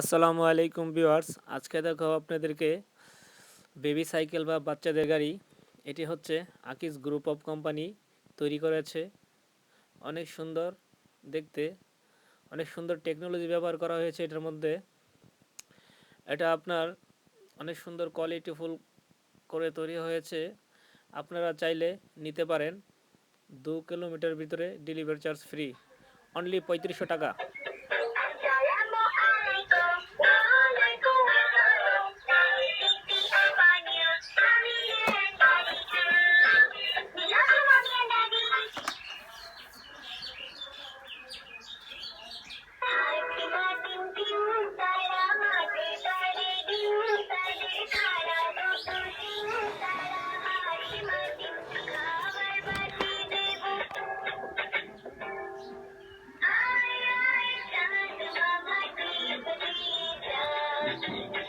আসসালামু আলাইকুম ভিউয়ার্স। আজকে দেখো আপনাদেরকে বেবি সাইকেল বা বাচ্চাদের গাড়ি। এটি হচ্ছে আকিস গ্রুপ অফ কোম্পানি, তৈরি করেছে। অনেক সুন্দর দেখতে, অনেক সুন্দর টেকনোলজি ব্যবহার করা হয়েছে এটার মধ্যে। এটা আপনার অনেক সুন্দর কোয়ালিটিফুল করে তৈরি হয়েছে। আপনারা চাইলে নিতে পারেন। দু কিলোমিটার ভিতরে ডেলিভারি চার্জ ফ্রি অনলি পঁয়ত্রিশশো টাকা। Thank you.